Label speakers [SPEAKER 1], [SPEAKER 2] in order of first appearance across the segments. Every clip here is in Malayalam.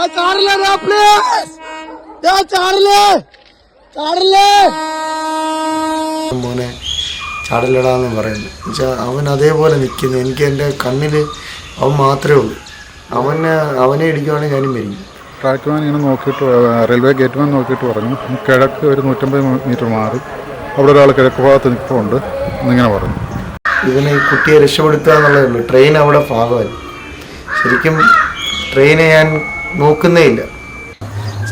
[SPEAKER 1] ഏ ചാടല്ലേ രാ പ്ലീസ് ഏ ചാടല്ലേ. ചാടല്ലേ.
[SPEAKER 2] മോനെ ചാടലടാന്ന് പറയുന്നു. എന്നുവെച്ചാൽ അവൻ അതേപോലെ നിൽക്കുന്നു എനിക്ക് എന്റെ കണ്ണിൽ അവൻ മാത്രമേ ഉള്ളൂ. അവനെ അവനെ ഇടിക്കുവാണെങ്കിൽ ഞാനും മരിക്കും.
[SPEAKER 3] ട്രാക്മാൻ ഇങ്ങനെ നോക്കിയിട്ട് റെയിൽവേ ഗേറ്റ്മാൻ നോക്കിയിട്ട് പറഞ്ഞു കിഴക്ക് ഒരു നൂറ്റമ്പത് മീറ്റർ മാറി. അവിടെ ഒരാൾ കിഴക്ക് ഭാഗത്ത് നിൽപ്പുണ്ട് എന്നിങ്ങനെ പറഞ്ഞു.
[SPEAKER 2] ഇവനെ ഈ കുട്ടിയെ രക്ഷപ്പെടുത്തുക എന്നുള്ളതേ ട്രെയിൻ അവിടെ ഭാഗമായി ശരിക്കും ട്രെയിനെ ഞാൻ നോക്കുന്നേ ഇല്ല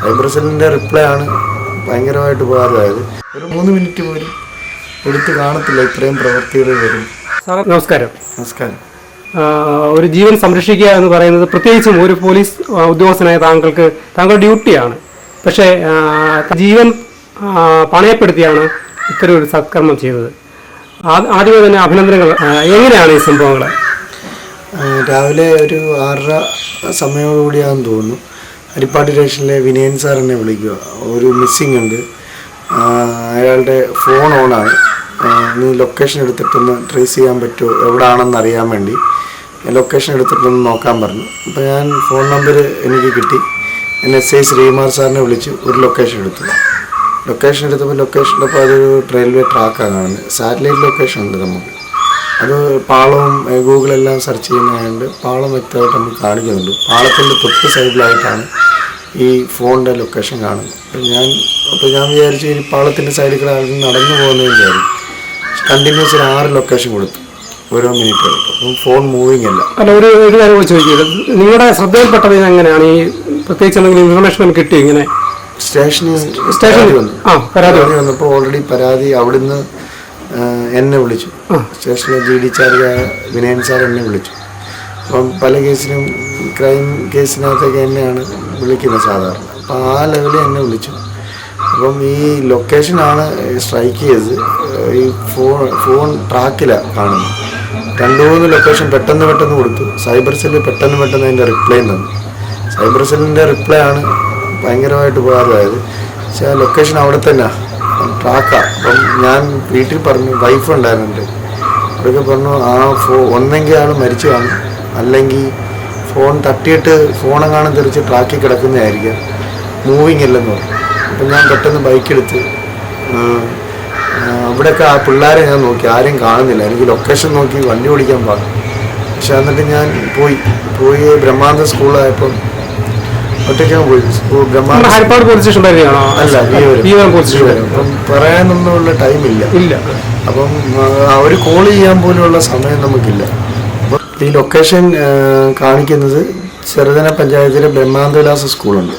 [SPEAKER 2] സൈബർ സെല്ലിന്റെ റിപ്ലൈ ആണ് ഭയങ്കരമായിട്ട് ഉപകാരമായത്. ഒരു മൂന്ന് മിനിറ്റ് പോലും എടുത്ത് കാണത്തില്ല ഇത്രയും പ്രവൃത്തികൾ വരും.
[SPEAKER 4] സാർ നമസ്കാരം.
[SPEAKER 2] നമസ്കാരം.
[SPEAKER 4] ഒരു ജീവൻ സംരക്ഷിക്കുക എന്ന് പറയുന്നത് പ്രത്യേകിച്ചും ഒരു പോലീസ് ഉദ്യോഗസ്ഥനായ താങ്കൾക്ക് താങ്കളുടെ ഡ്യൂട്ടിയാണ്. പക്ഷേ ജീവൻ പണയപ്പെടുത്തിയാണ് ഇത്തരം ഒരു സത്കർമ്മം ചെയ്തത്. ആദ്യമേ തന്നെ അഭിനന്ദനങ്ങൾ എങ്ങനെയാണ് ഈ സംഭവങ്ങൾ
[SPEAKER 2] രാവിലെ ഒരു ആറര സമയോടുകൂടിയാണെന്ന് തോന്നുന്നു. അരിപ്പാടി സ്റ്റേഷനിലെ വിനയൻ സാർ എന്നെ വിളിക്കുക. ഒരു മിസ്സിംഗ് ഉണ്ട്. അയാളുടെ ഫോൺ ഓണാണ് നീ ലൊക്കേഷൻ എടുത്തിട്ടൊന്ന് ട്രേസ് ചെയ്യാൻ പറ്റുമോ? എവിടെയാണെന്ന് അറിയാൻ വേണ്ടി. ലൊക്കേഷൻ എടുത്തിട്ടൊന്ന് നോക്കാൻ പറഞ്ഞു. അപ്പോൾ ഞാൻ ഫോൺ നമ്പർ എനിക്ക് കിട്ടി. എൻ എസ് ഐ ശ്രീകുമാർ സാറിനെ വിളിച്ച്. ഒരു ലൊക്കേഷൻ എടുത്തു. ലൊക്കേഷൻ എടുത്തപ്പോൾ ലൊക്കേഷന്റെ എടുത്തപ്പോൾ അതൊരു റെയിൽവേ ട്രാക്കാണ് കാണുന്നത്. സാറ്റലൈറ്റ് ലൊക്കേഷൻ ഉണ്ട് നമുക്ക് അത് പാളവും ഗൂഗിളെല്ലാം സെർച്ച് ചെയ്യുന്നതായതുകൊണ്ട് പാളം വ്യക്തമായിട്ട് നമുക്ക് കാണിക്കുന്നുണ്ട്. പാളത്തിന്റെ തൊട്ട് സൈഡിലായിട്ടാണ് ഈ ഫോണിന്റെ ലൊക്കേഷൻ കാണുന്നത്. അപ്പം ഞാൻ അപ്പോൾ ഞാൻ വിചാരിച്ചു ഈ പാളത്തിന്റെ സൈഡിൽ കൂടെ ആൾ നടന്നു പോകുന്നതെന്ന് വിചാരിച്ചു കണ്ടിന്യൂസ് ഒരു ആറ് ലൊക്കേഷൻ കൊടുത്തു. ഓരോ മിനിറ്റ് അപ്പം ഫോൺ മൂവിങ് അല്ല.
[SPEAKER 4] അല്ല ഒരു ഒരു കാര്യം കൂടി ചോദിക്കുക നിങ്ങളുടെ ശ്രദ്ധയിൽപ്പെട്ടത് എങ്ങനെയാണ്? ഈ പ്രത്യേകിച്ച് എന്തെങ്കിലും ഇൻഫർമേഷൻ കിട്ടി ഇങ്ങനെ?
[SPEAKER 2] സ്റ്റേഷനിൽ
[SPEAKER 4] സ്റ്റേഷനിൽ
[SPEAKER 2] വന്നു
[SPEAKER 4] ആ പരാതി
[SPEAKER 2] വന്നപ്പോൾ ഓൾറെഡി പരാതി അവിടുന്ന് എന്നെ വിളിച്ചു. സ്റ്റേഷനിലെ ജി ഡി ചാർജായ വിനയൻ സാർ എന്നെ വിളിച്ചു. അപ്പം പല കേസിനും ക്രൈം കേസിനകത്തൊക്കെ എന്നെയാണ് വിളിക്കുന്നത് സാധാരണ. അപ്പം ആ ലെവലിൽ എന്നെ വിളിച്ചു. അപ്പം ഈ ലൊക്കേഷനാണ് സ്ട്രൈക്ക് ചെയ്തത്. ഈ ഫോൺ ഫോൺ ട്രാക്കിലാണ് കാണുന്നത്. രണ്ട് മൂന്ന് ലൊക്കേഷൻ പെട്ടെന്ന് പെട്ടെന്ന് കൊടുത്തു. സൈബർ സെല്ല് പെട്ടെന്ന് പെട്ടെന്ന് അതിന്റെ റിപ്ലൈ തന്നു. സൈബർ സെല്ലിന്റെ റിപ്ലൈ ആണ് ഭയങ്കരമായിട്ട് ഉപകാരമായത്. പക്ഷേ ആ ലൊക്കേഷൻ അവിടെ തന്നെ. ട്രാക്കാണ് അപ്പം ഞാൻ വീട്ടിൽ പറഞ്ഞു വൈഫ് ഉണ്ടായിരുന്നുണ്ട് അവരൊക്കെ പറഞ്ഞു ആ ഫോ ഒന്നെങ്കിൽ ആൾ മരിച്ചു കാണും. അല്ലെങ്കിൽ ഫോൺ തട്ടിയിട്ട് ഫോണെങ്ങാനും തെറിച്ച് ട്രാക്കിൽ കിടക്കുന്നതായിരിക്കാം. മൂവിങ് ഇല്ലെന്ന് പറഞ്ഞു. അപ്പം ഞാൻ പെട്ടെന്ന് ബൈക്കെടുത്ത് അവിടെയൊക്കെ ആ പിള്ളേരെ ഞാൻ നോക്കി. ആരെയും കാണുന്നില്ല. എനിക്ക് ലൊക്കേഷൻ നോക്കി വണ്ടി ഓടിക്കാൻ പാടും പക്ഷെ എന്നിട്ട് ഞാൻ പോയി. പോയി ബ്രഹ്മാനന്ദ സ്കൂളായപ്പം ഒറ്റയ്ക്കാൻ പോയി
[SPEAKER 4] ഹരിപ്പാട് പോലീസ് സ്റ്റേഷൻ
[SPEAKER 2] അല്ല
[SPEAKER 4] പോലീസ് സ്റ്റേഷൻ
[SPEAKER 2] പറയാനൊന്നുമുള്ള ടൈമില്ല.
[SPEAKER 4] ഇല്ല.
[SPEAKER 2] അപ്പം അവർ കോൾ ചെയ്യാൻ പോലുള്ള സമയം നമുക്കില്ല. അപ്പം ഈ ലൊക്കേഷൻ കാണിക്കുന്നത് ചെറുതന പഞ്ചായത്തിലെ ബ്രഹ്മാന്തവിലാസ സ്കൂളുണ്ട്.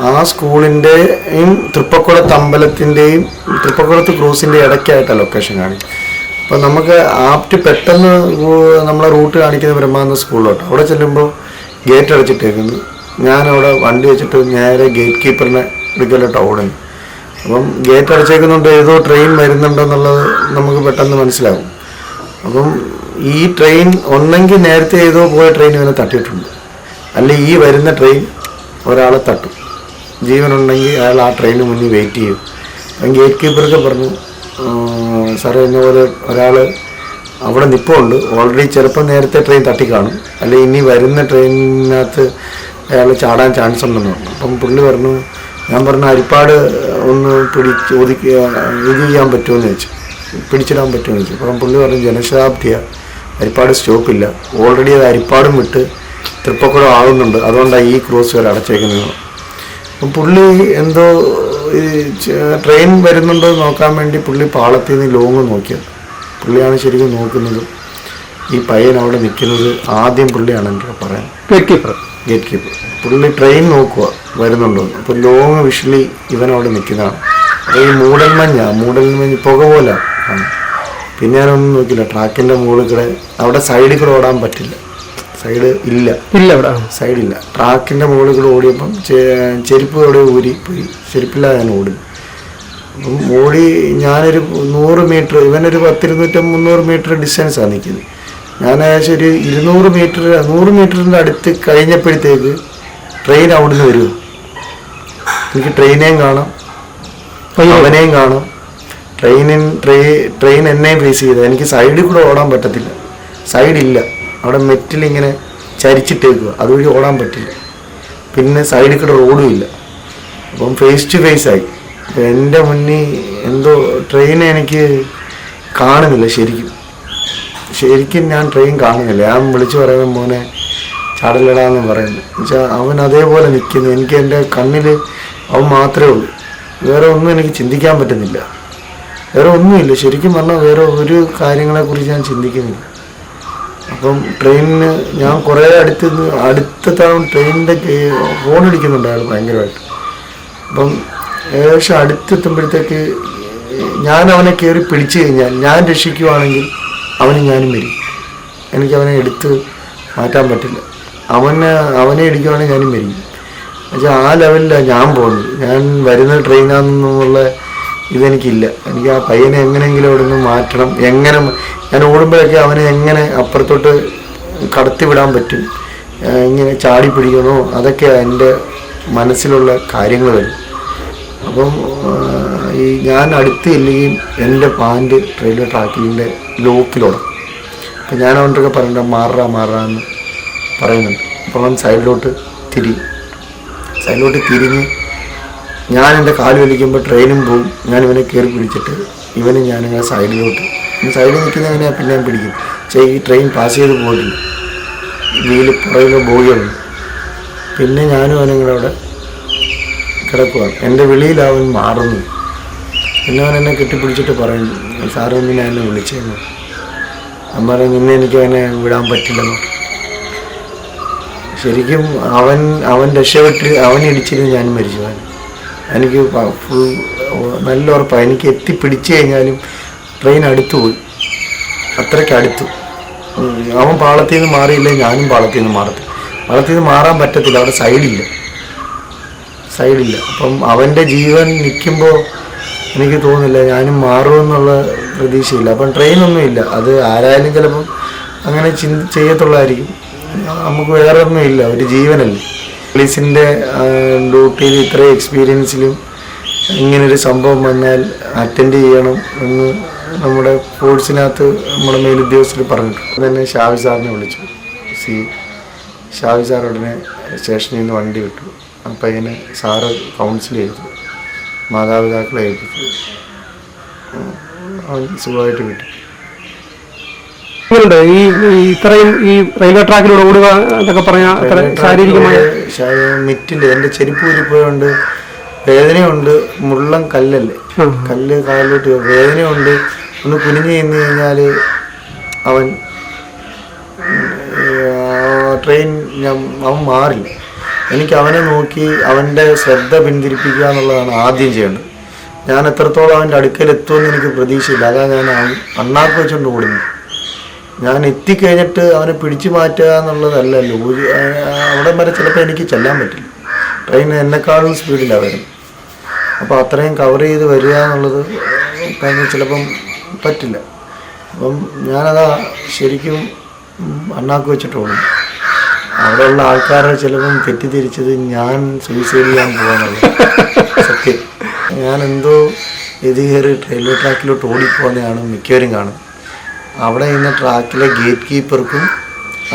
[SPEAKER 2] ആ, സ്കൂളിന്റെയും തൃപ്പക്കുളത്ത് അമ്പലത്തിന്റെയും തൃപ്പക്കുളത്ത് ക്രൂസിന്റെ ഇടയ്ക്കായിട്ടാണ് ലൊക്കേഷൻ കാണിക്കും അപ്പം നമുക്ക് ആപ്റ്റ് പെട്ടെന്ന് നമ്മളെ റൂട്ട് കാണിക്കുന്ന ബ്രഹ്മാന്ത സ്കൂളിലോട്ട്. അവിടെ ചെല്ലുമ്പോൾ ഗേറ്റ് അടച്ചിട്ടേക്കുന്നു ഞാനവിടെ വണ്ടി വെച്ചിട്ട് നേരെ ഗേറ്റ് കീപ്പറിനെ എടുക്കലോട്ട് ഓടുന്നു അപ്പം ഗേറ്റ് അടച്ചേക്കുന്നുണ്ട് ഏതോ ട്രെയിൻ വരുന്നുണ്ടെന്നുള്ളത് നമുക്ക് പെട്ടെന്ന് മനസ്സിലാവും. അപ്പം ഈ ട്രെയിൻ ഒന്നെങ്കിൽ നേരത്തെ ഏതോ പോയ ട്രെയിൻ ഇവനെ തട്ടിയിട്ടുണ്ട്. അല്ലെ ഈ വരുന്ന ട്രെയിൻ ഒരാളെ തട്ടും. ജീവനുണ്ടെങ്കിൽ അയാൾ ആ ട്രെയിനിന് മുന്നിൽ വെയിറ്റ് ചെയ്യും. അപ്പം ഗേറ്റ് കീപ്പറൊക്കെ പറഞ്ഞു "ആ, സാറേ എന്നെ പോലെ ഒരാൾ അവിടെ നിൽപ്പുണ്ട് ഓൾറെഡി ചിലപ്പോൾ നേരത്തെ ട്രെയിൻ തട്ടിക്കാണും. അല്ലെ ഇനി വരുന്ന ട്രെയിനിനകത്ത് അയാൾ ചാടാൻ ചാൻസ് ഉണ്ടെന്ന് പറഞ്ഞു. അപ്പം പുള്ളി പറഞ്ഞു ഞാൻ പറഞ്ഞു അരിപ്പാട് ഒന്ന് പിടിച്ച് ചോദിക്കുക ഇത് ചെയ്യാൻ പറ്റുമെന്ന് ചോദിച്ചു. പിടിച്ചിടാൻ പറ്റുമെന്ന് ചോദിച്ചു. അപ്പം പുള്ളി പറഞ്ഞു ജനശതാബ്ദിയാണ് അരിപ്പാട് സ്റ്റോപ്പില്ല ഓൾറെഡി അത് അരിപ്പാടും വിട്ട് തൃപ്പക്കുളം ആകുന്നുണ്ട് അതുകൊണ്ടാണ് ഈ ക്രോസ് വരെ അടച്ചേക്കുന്നത്. അപ്പം പുള്ളി എന്തോ ഈ ട്രെയിൻ വരുന്നുണ്ടോ നോക്കാൻ വേണ്ടി പുള്ളി പാളത്തിൽ നിന്ന് ലോങ് നോക്കിയത്. പുള്ളിയാണ് ശരിക്കും നോക്കുന്നത്. ഈ പയ്യൻ അവിടെ നിൽക്കുന്നത് ആദ്യം പുള്ളിയാണ് എനിക്ക് പറയാൻ.
[SPEAKER 4] ഗേറ്റ് കീപ്പർ
[SPEAKER 2] ഗേറ്റ് കീപ്പർ പുള്ളി ട്രെയിൻ നോക്കുക വരുന്നുണ്ടോ. അപ്പോൾ ലോങ് വിഷലി ഇവൻ അവിടെ നിൽക്കുന്നതാണ്. അപ്പോൾ ഈ മൂടൽമഞ്ഞ മൂടൽമഞ്ഞ് പുക പോലെ ആണ്. പിന്നെ ഞാനൊന്നും നോക്കില്ല ട്രാക്കിന്റെ മുകളിൽ കൂടെ അവിടെ സൈഡിൽ കൂടെ ഓടാൻ പറ്റില്ല. സൈഡ് ഇല്ല.
[SPEAKER 4] ഇല്ല അവിടെ.
[SPEAKER 2] സൈഡില്ല ട്രാക്കിന്റെ മുകളിൽ കൂടെ ഓടിയപ്പം ചെരുപ്പ് അവിടെ ഊരി പോയി. ചെരുപ്പില്ലാതെ ഞാൻ ഓടി അപ്പം ഓടി ഞാനൊരു നൂറ് മീറ്റർ ഇവനൊരു പത്തിരുന്നൂറ്റി മുന്നൂറ് മീറ്റർ ഡിസ്റ്റൻസാണ് നിൽക്കുന്നത്. ഞാൻ ഏകദേശം ഒരു ഇരുന്നൂറ് മീറ്റർ നൂറ് മീറ്ററിന്റെ അടുത്ത് കഴിഞ്ഞപ്പോഴത്തേക്ക് ട്രെയിൻ അവിടുന്ന് വരും. എനിക്ക് ട്രെയിനേയും കാണാം. അവനെയും കാണാം. ട്രെയിനിൻ ട്രെയിൻ ട്രെയിൻ എന്നെയും ഫേസ് ചെയ്ത്. എനിക്ക് സൈഡിൽ കൂടെ ഓടാൻ പറ്റത്തില്ല. സൈഡില്ല അവിടെ മെറ്റിൽ ഇങ്ങനെ ചരിച്ചിട്ടേക്കുക അതുവഴി ഓടാൻ പറ്റില്ല. പിന്നെ സൈഡിൽ കൂടെ റോഡും ഇല്ല. അപ്പം ഫേസ് ടു ഫേസ് ആയി. എന്റെ മുന്നിൽ എന്തോ ട്രെയിൻ എനിക്ക് കാണുന്നില്ല ശരിക്കും. ശരിക്കും ഞാൻ ട്രെയിൻ കാണുന്നില്ല. ഞാൻ വിളിച്ചു പറയുന്ന മോനെ ചാടലിടാന്ന് പറയുന്നു. എന്നുവെച്ചാൽ അവൻ അതേപോലെ നിൽക്കുന്നു എനിക്ക് എന്റെ കണ്ണിൽ അവൻ മാത്രമേ ഉള്ളൂ. വേറെ ഒന്നും എനിക്ക് ചിന്തിക്കാൻ പറ്റുന്നില്ല. വേറെ ഒന്നുമില്ല. ശരിക്കും പറഞ്ഞാൽ വേറെ ഒരു കാര്യങ്ങളെക്കുറിച്ച് ഞാൻ ചിന്തിക്കുന്നില്ല. അപ്പം ട്രെയിനിന് ഞാൻ കുറേ അടുത്ത് അടുത്ത തവണ ട്രെയിനിന്റെ ഫോൺ അടിക്കുന്നുണ്ട് അയാൾ ഭയങ്കരമായിട്ട്. അപ്പം ഏകദേശം അടുത്തെത്തുമ്പോഴത്തേക്ക് ഞാൻ അവനെ കയറി പിടിച്ചു കഴിഞ്ഞാൽ ഞാൻ രക്ഷിക്കുവാണെങ്കിൽ അവന് ഞാനും വരും. എനിക്ക് അവനെ എടുത്ത് മാറ്റാൻ പറ്റില്ല. അവന് അവനെ ഇടിക്കുവാണെങ്കിൽ ഞാനും വരും. എന്നുവെച്ചാൽ ആ ലെവലിലാണ് ഞാൻ പോകുന്നത്. ഞാൻ വരുന്ന ട്രെയിനാണെന്നുള്ള ഇതെനിക്കില്ല. എനിക്ക് ആ പയ്യനെ എങ്ങനെയെങ്കിലും അവിടെ നിന്ന് മാറ്റണം. എങ്ങനെ ഞാൻ ഓടുമ്പോഴൊക്കെ അവനെ എങ്ങനെ അപ്പുറത്തോട്ട് കടത്തിവിടാൻ പറ്റും? ഇങ്ങനെ ചാടി പിടിക്കണോ അതൊക്കെ എന്റെ മനസ്സിലുള്ള കാര്യങ്ങൾ വരും അപ്പം ഈ ഞാൻ അടുത്ത് ചെല്ലുകയും എന്റെ പാന്റ് റെയിൽവേ ട്രാക്കിന്റെ ലോക്കിലോടും. അപ്പം ഞാൻ അവന്റെയൊക്കെ പറയണ്ട മാറാ മാറാ എന്ന് പറയുന്നുണ്ട്. അപ്പോൾ അവൻ സൈഡിലോട്ട് തിരി. സൈഡിലോട്ട് തിരിഞ്ഞ് ഞാൻ എന്റെ കാൽ വലിക്കുമ്പോൾ ട്രെയിനും പോവും. ഞാൻ ഇവനെ കയറി പിടിച്ചിട്ട് ഇവനെ ഞാനിങ്ങനെ സൈഡിലോട്ട്. സൈഡിൽ നിൽക്കുന്നവനെ പിന്നെ ഞാൻ പിടിക്കും. പക്ഷേ ഈ ട്രെയിൻ പാസ് ചെയ്ത് പോയിട്ടില്ല. വീൽ പുറകിലോ ബോഗിയുണ്ട് പിന്നെ ഞാനും അവനും കൂടെ അവിടെ കിടക്കുവാണ്. എന്റെ വിളിയിൽ അവൻ മാറുന്നു. എന്നവൻ എന്നെ കെട്ടിപ്പിടിച്ചിട്ട് പറയും സാറ് എന്തിനാ എന്നെ വിളിച്ചേന്ന്. അമ്മ നിന്നെ എനിക്ക് അവനെ വിടാൻ പറ്റില്ലെന്ന്. ശരിക്കും അവൻ അവൻ രക്ഷപ്പെട്ട് അവൻ ഇടിച്ചിരുന്ന് ഞാൻ മരിച്ചു. അവൻ എനിക്ക് ഫുൾ നല്ല ഉറപ്പാണ് എനിക്ക് എത്തിപ്പിടിച്ചു കഴിഞ്ഞാലും ട്രെയിൻ അടുത്തു പോയി. അത്രയ്ക്ക് അടുത്തു. അവൻ പാളത്തിൽ നിന്ന് മാറിയില്ല ഞാനും പാളത്തിൽ നിന്ന് മാറത്തില്ല. പാളത്തിൽ നിന്ന് മാറാൻ പറ്റത്തില്ല അവിടെ സൈഡില്ല സൈഡില്ല. അപ്പം അവന്റെ ജീവൻ നിൽക്കുമ്പോൾ എനിക്ക് തോന്നുന്നില്ല ഞാനും മാറുമെന്നുള്ള പ്രതീക്ഷയില്ല. അപ്പം ട്രെയിനൊന്നുമില്ല. അത് ആരായാലും ചിലപ്പം അങ്ങനെ ചിന്തി ചെയ്യത്തുള്ളായിരിക്കും. നമുക്ക് വേറെ ഒന്നും ഇല്ല. ഒരു ജീവനല്ലേ. പോലീസിന്റെ ഡ്യൂട്ടിയിൽ ഇത്രയും എക്സ്പീരിയൻസിലും ഇങ്ങനൊരു സംഭവം വന്നാൽ അറ്റൻഡ് ചെയ്യണം എന്ന് നമ്മുടെ ഫോഴ്സിനകത്ത് നമ്മുടെ മേലുദ്യോഗസ്ഥർ പറഞ്ഞിട്ടുണ്ട്. അതന്നെ തന്നെ ഷാവി സാറിനെ വിളിച്ചു. സി ഷാവി സാർ ഉടനെ സ്റ്റേഷനിൽ നിന്ന് വണ്ടി വിട്ടു. ആ പയ്യനെ സാറ് കൗൺസിൽ ചെയ്തു. മാതാപിതാക്കളെ ഏൽപ്പിച്ചു. അവൻ സുഖമായിട്ട് കിട്ടി.
[SPEAKER 4] ഈ ഇത്രയും ഈ റെയിൽവേ ട്രാക്കിലൂടെ ഓടുക എന്നൊക്കെ പറഞ്ഞാൽ അത്ര ശാരീരികമായ
[SPEAKER 2] മിറ്റിന്റെ എന്റെ ചെരുപ്പ് ഊരിപ്പോയുണ്ട് വേദനയുണ്ട് മുള്ളം കല്ലല്ലേ? കല്ല് കാലിലോട്ട് വേദനയുണ്ട്. ഒന്ന് കുനിഞ്ഞു ചെന്ന് കഴിഞ്ഞാൽ അവൻ ട്രെയിൻ ഞാൻ അവൻ മാറില്ല. എനിക്ക് അവനെ നോക്കി അവന്റെ ശ്രദ്ധ പിന്തിരിപ്പിക്കുക എന്നുള്ളതാണ് ആദ്യം ചെയ്യേണ്ടത്. ഞാൻ എത്രത്തോളം അവന്റെ അടുക്കൽ എത്തുമെന്ന് എനിക്ക് പ്രതീക്ഷയില്ല. അതാ ഞാൻ അണ്ണാക്ക് വെച്ചുകൊണ്ട് ഓടുന്നു ഞാൻ എത്തിക്കഴിഞ്ഞിട്ട് അവനെ പിടിച്ചു മാറ്റുക എന്നുള്ളതല്ലല്ലോ അവിടെ വരെ ചിലപ്പോൾ എനിക്ക് ചെല്ലാൻ പറ്റില്ല. ട്രെയിൻ എന്നെക്കാളും സ്പീഡിലാണ് വരുന്നത്. അപ്പോൾ അത്രയും കവർ ചെയ്ത് വരിക എന്നുള്ളത് കഴിഞ്ഞ് ചിലപ്പം പറ്റില്ല. അപ്പം ഞാനതാ ശരിക്കും അണ്ണാക്ക് വെച്ചിട്ട് ഓടും അവിടെയുള്ള ആൾക്കാരെ ചിലപ്പം തെറ്റിദ്ധരിച്ചത് ഞാൻ സൂയിസൈഡ് ചെയ്യാൻ പോകാനുള്ള സത്യം. ഞാൻ എന്തോ ഇത് കയറി റെയിൽവേ ട്രാക്കിലോട്ട് ഓടിപ്പോകുന്നതാണ് മിക്കവരും കാണും അവിടെ നിന്ന് ട്രാക്കിലെ ഗേറ്റ് കീപ്പർക്കും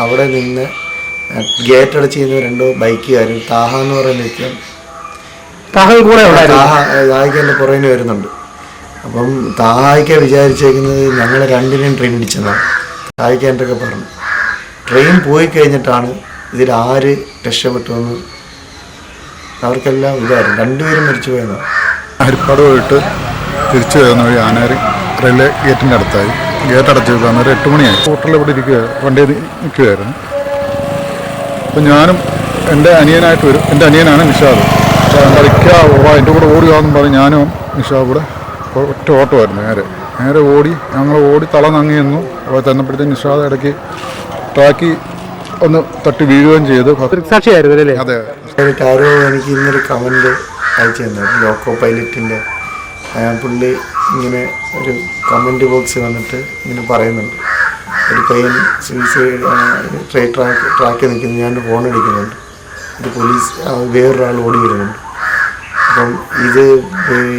[SPEAKER 2] അവിടെ നിന്ന് ഗേറ്റ് അടച്ച് ചെയ്യുന്ന രണ്ടോ ബൈക്കുകാരും താഹ എന്ന് പറയുന്ന വ്യക്തിയാണ്
[SPEAKER 4] താങ്കൾ കൂടെ ഉണ്ടായിരുന്നു.
[SPEAKER 2] താഹ താഹയ്ക്ക് എന്റെ പുറകിന് വരുന്നുണ്ട്. അപ്പം താഹയ്ക്ക വിചാരിച്ചേക്കുന്നത് ഞങ്ങൾ രണ്ടിനെയും ട്രെയിൻ ഇടിച്ചെന്നാണ് താഹയ്ക്ക എന്റെ ഒക്കെ പറഞ്ഞു. ട്രെയിൻ പോയി കഴിഞ്ഞിട്ടാണ് ഇതിൽ ആര് രക്ഷപ്പെട്ടുവെന്ന് അവർക്കെല്ലാം ഇതായിരുന്നു. രണ്ടുപേരും മരിച്ചു പോയെന്ന്.
[SPEAKER 3] ഹരിപ്പാട് പോയിട്ട് തിരിച്ചു വരുന്ന വഴി ആനേറി റെയിൽവേ ഗേറ്റിന്റെ അടുത്തായി. ഗേറ്റ് അടച്ചു വെക്കുക അന്നേരം എട്ട് മണിയായി. ഹോട്ടലിൽ ഇവിടെ ഇരിക്കുക വണ്ടി നിൽക്കുകയായിരുന്നു. അപ്പം ഞാനും എന്റെ അനിയനായിട്ട് വരും. എന്റെ അനിയനാണ് നിഷാദ്. കളിക്കുക എന്റെ കൂടെ ഓടുകയെന്നും പറഞ്ഞ് ഞാനും നിഷാദ് കൂടെ ഒറ്റ ഓട്ടമായിരുന്നു നേരെ. നേരെ ഓടി ഞങ്ങൾ ഓടി തള നങ്ങിയെന്നു അപ്പോൾ തന്നപ്പോഴത്തേക്ക് നിഷാദ് ഇടയ്ക്ക് ട്രാക്കി ഒന്ന് തട്ടി വീഴുകയും ചെയ്തു.
[SPEAKER 4] സാക്ഷിയായിരുന്നു അല്ലേ?
[SPEAKER 3] അതെ.
[SPEAKER 2] എനിക്ക് ആരോ എനിക്ക് ഇന്നൊരു കമന്റ് അയച്ചു തന്നെ. ലോക്കോ പൈലറ്റിന്റെ പുള്ളി ഇങ്ങനെ ഒരു കമന്റ് ബോക്സ് വന്നിട്ട് ഇങ്ങനെ പറയുന്നുണ്ട്. ഒരു പയ്യൻ സൂയിസൈഡ് ട്രെയിൻ ട്രാക്ക് ട്രാക്കിൽ നിൽക്കുന്നു. ഞാൻ ഫോൺ അടിക്കുന്നുണ്ട്. ഇത് പോലീസ് വേറൊരാൾ ഓടി വരുന്നുണ്ട്. അപ്പം ഇത്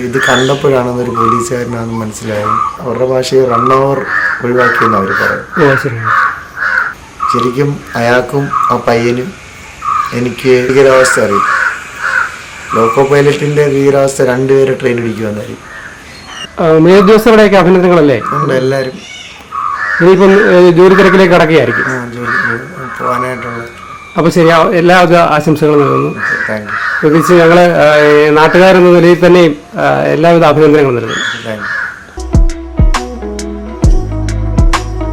[SPEAKER 2] ഇത് കണ്ടപ്പോഴാണ് ഒരു പോലീസുകാരനാണെന്ന് മനസ്സിലായത് അവരുടെ ഭാഷയെ റൺ ഓവർ ഒഴിവാക്കിയെന്ന് അവർ പറയും.
[SPEAKER 4] ഓ ശരി.
[SPEAKER 2] ശരിക്കും അയാൾക്കും ആ പയ്യനും എനിക്ക് ഭീകരാവസ്ഥ അറിയും. ലോക്കോ പൈലറ്റിന്റെ ഭീകരാവസ്ഥ രണ്ടുപേരെ ട്രെയിൻ ഇടിക്കുമെന്നായിരിക്കും
[SPEAKER 4] മേലുദ്യോഗസ്ഥരുടെയൊക്കെ അഭിനന്ദനങ്ങളല്ലേ?
[SPEAKER 2] ഉണ്ട് എല്ലാവരും.
[SPEAKER 4] ഇനിയിപ്പം ജോലി തിരക്കിലേക്ക് കടക്കുകയായിരിക്കും.
[SPEAKER 2] ആ, ജോലിക്ക് പോകാനായിട്ടുള്ള.
[SPEAKER 4] അപ്പോൾ ശരി എല്ലാവിധ ആശംസകളും നൽകുന്നു പ്രത്യേകിച്ച് ഞങ്ങൾ നാട്ടുകാരെന്ന നിലയിൽ തന്നെയും എല്ലാവിധ അഭിനന്ദനങ്ങളും നൽകുന്നു